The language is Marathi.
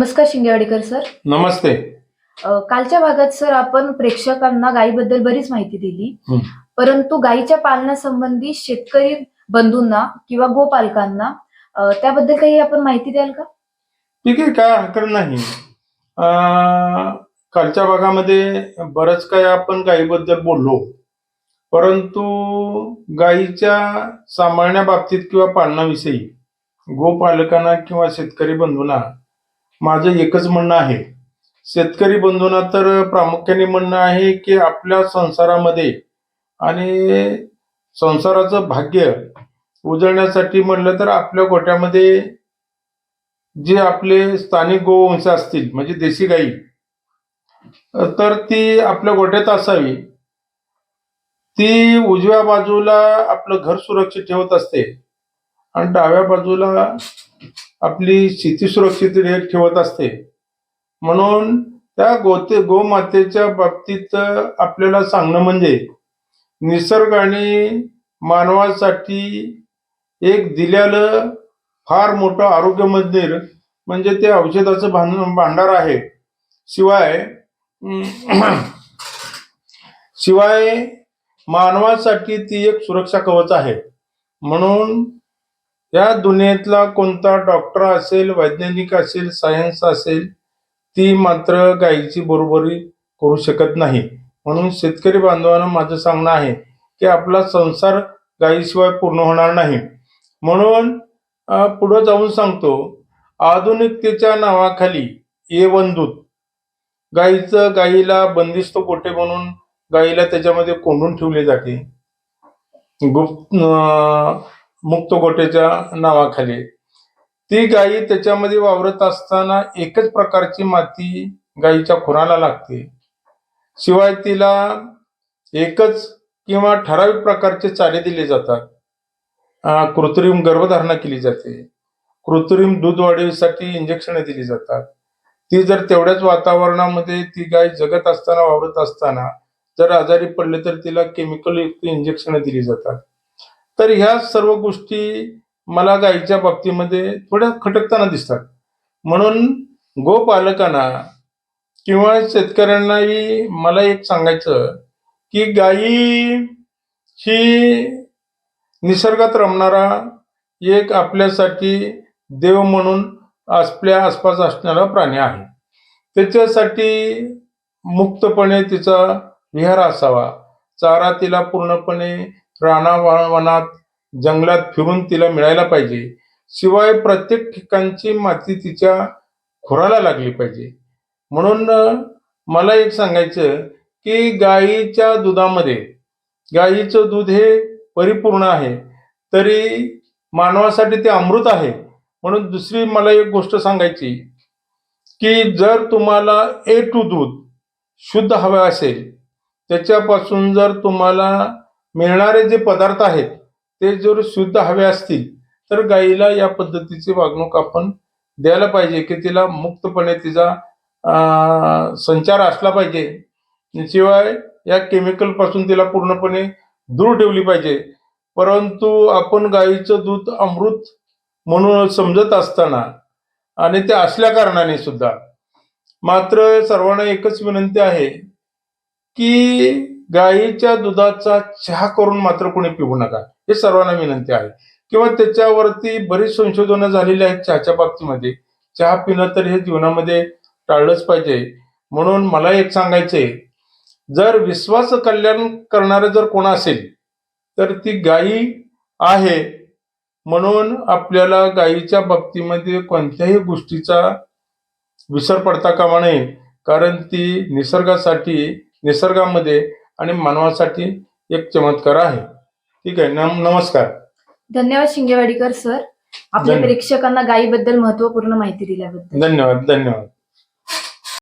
नमस्कार शिंगेवाडीकर सर. नमस्ते. अ, कालच्या भागात सर आपण प्रेक्षकांना गायीबद्दल बरीच माहिती दिली. हं. परंतु गायीच्या पालनासंबंधी शेतकरी बंधूंना किंवा गोपालकांना अ, त्याबद्दल काही आपण माहिती द्याल का? ठीक आहे काय हरकत नाही. अं, कालच्या भागामध्ये बरंच काय आपण गायीबद्दल बोललो. परंतु गायीच्या सांभाळण्याबाबतीत किंवा पालनाविषयी गोपालकांना किंवा शेतकरी बंधूंना माझं एकच म्हणणं आहे. शेतकरी बंधूंना तर प्रामुख्याने म्हणणं आहे की आपल्या संसारामध्ये आणि संसाराचं भाग्य उजळण्यासाठी म्हणलं तर आपल्या गोट्यामध्ये जे आपले स्थानिक गोवंश असतील म्हणजे देशी गाई तर ती आपल्या गोट्यात असावी. ती उजव्या बाजूला आपलं घर सुरक्षित ठेवत असते आणि डाव्या बाजूला आपली शेती सुरक्षित ठेवत असते. म्हणून त्या गोते गोमातेच्या बाबतीत आपल्याला सांगणं म्हणजे निसर्गाने मानवासाठी एक दिलेलं फार मोठं आरोग्य मंदिर म्हणजे ते औषधाचं भां भांडार आहे. शिवाय शिवाय मानवासाठी ती एक सुरक्षा कवच आहे. म्हणून या दुनियेतला कोणता डॉक्टर असेल वैज्ञानिक असेल सायन्स असेल ती मात्र गायीची बरोबरी करू शकत नाही. म्हणून शेतकरी बांधवांना माझं सांगणं आहे की आपला संसार गायीशिवाय पूर्ण होणार नाही. म्हणून पुढं जाऊन सांगतो आधुनिकतेच्या नावाखाली ए वंदूत गायीचं गायीला बंदिस्त गोटे म्हणून गायीला त्याच्यामध्ये कोंडून ठेवले जाते. गुप्त मुक्त गोटेच्या नावाखाली. ती गायी त्याच्यामध्ये वावरत असताना एकच प्रकारची माती गायीच्या खुराला लागते. शिवाय तिला एकच किंवा ठराविक प्रकारचे चारे दिले जातात. कृत्रिम गर्भधारणा केली जाते. कृत्रिम दूध वाढीसाठी इंजेक्शन दिली जातात. ती जर तेवढ्याच वातावरणामध्ये ती गाय जगत असताना वावरत असताना जर आजारी पडले तर तिला केमिकल युक्त इंजेक्शन दिली जातात. तर ह्या सर्व गोष्टी मला गायीच्या बाबतीमध्ये थोड्या खटकताना दिसतात. म्हणून गोपालकांना किंवा शेतकऱ्यांनाही मला एक सांगायचं की गायी ही निसर्गात रमणारा एक आपल्यासाठी देव म्हणून आपल्या आसपास असणारा प्राणी आहे. त्याच्यासाठी मुक्तपणे तिचा विहार असावा. चारा तिला पूर्णपणे रानावनात जंगलात फिरून तिला मिळायला पाहिजे. शिवाय प्रत्येक ठिकाणची माती तिच्या खुराला लागली पाहिजे. म्हणून मला एक सांगायचं की गाईच्या दुधामध्ये गाईचं दूध हे परिपूर्ण आहे तरी मानवासाठी ते अमृत आहे. म्हणून दुसरी मला एक गोष्ट सांगायची की जर तुम्हाला ए टू दूध शुद्ध हवं असेल त्याच्यापासून जर तुम्हाला मिळणारे जे पदार्थ आहेत ते जर शुद्ध हवे असतील तर गाईला या पद्धतीची वागणूक आपण द्यायला पाहिजे की तिला मुक्तपणे तिचा संचार असला पाहिजे. शिवाय या केमिकलपासून तिला पूर्णपणे दूर ठेवली पाहिजे. परंतु आपण गाईचं दूध अमृत म्हणून समजत असताना आणि ते असल्या कारणाने सुद्धा मात्र सर्वांना एकच विनंती आहे की गाईच्या दुधाचा चहा करून मात्र कोणी पिऊ नका. हे सर्वांना विनंती आहे. किंवा त्याच्यावरती बरीच संशोधनं झालेली आहेत चहाच्या बाबतीमध्ये. चहा पिणं तर हे जीवनामध्ये टाळलंच पाहिजे. म्हणून मला एक सांगायचंय. जर विश्वास कल्याण करणारं जर कोण असेल तर ती गायी आहे. म्हणून आपल्याला गायीच्या बाबतीमध्ये कोणत्याही गोष्टीचा विसर पडता कामा नये. कारण ती निसर्गासाठी निसर्गामध्ये आणि मानवासाठी एक चमत्कार आहे. ठीक आहे नम नमस्कार. धन्यवाद शिंगेवाडीकर सर. आपल्या धन्यवाद. प्रेक्षकांना गायीबद्दल महत्त्वपूर्ण माहिती दिल्याबद्दल. धन्यवाद धन्यवाद.